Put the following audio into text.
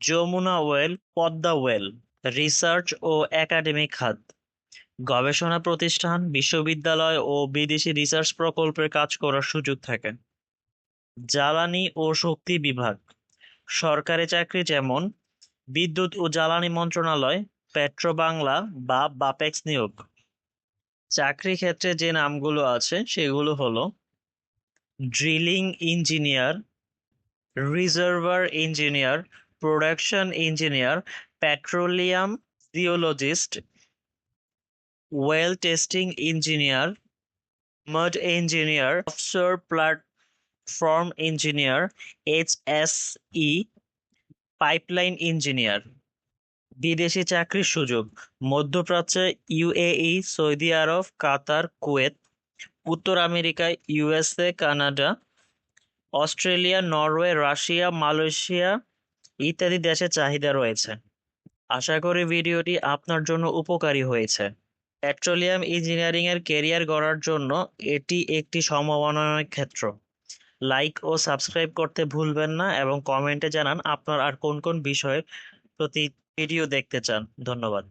Jamuna oil, Padma oil, research ও academic খাত গবেষণা প্রতিষ্ঠান, বিশ্ববিদ্যালয় ও বিদেশি রিসার্চ প্রকল্পে কাজ করার সুযোগ থাকে। জ্বালানি ও শক্তি বিভাগ। সরকারি চাকরি যেমন, বিদ্যুৎ ও জ্বালানি মন্ত্রণালয় পেট্রো বাংলা বা বাপেক্স নিয়োগ। চাকরি ক্ষেত্রে যে নামগুলো আছে, সেগুলো হলো, drilling engineer, reservoir engineer production engineer petroleum geologist oil testing engineer mud engineer offshore platform engineer HSE pipeline engineer বিদেশি চাকরির সুযোগ, মধ্যপ্রাচ্যে UAE Saudi Arab, Qatar, Kuwait, উত্তর আমেরিকায় USA Canada, Australia, Norway, Russia, Malaysia ইত্যাদি দেশে চাহিদা রয়েছে। আশা করি ভিডিওটি আপনার জন্য উপকারী হয়েছে। পেট্রোলিয়াম ইঞ্জিনিয়ারিং এর কেরিয়ার গড়ার জন্য এটি একটি সম্ভাবনাময় ক্ষেত্র। লাইক ও সাবস্ক্রাইব করতে ভুলবেন না এবং কমেন্টে জানান আপনার আর কোন কোন বিষয়ের প্রতি ভিডিও দেখতে চান। ধন্যবাদ।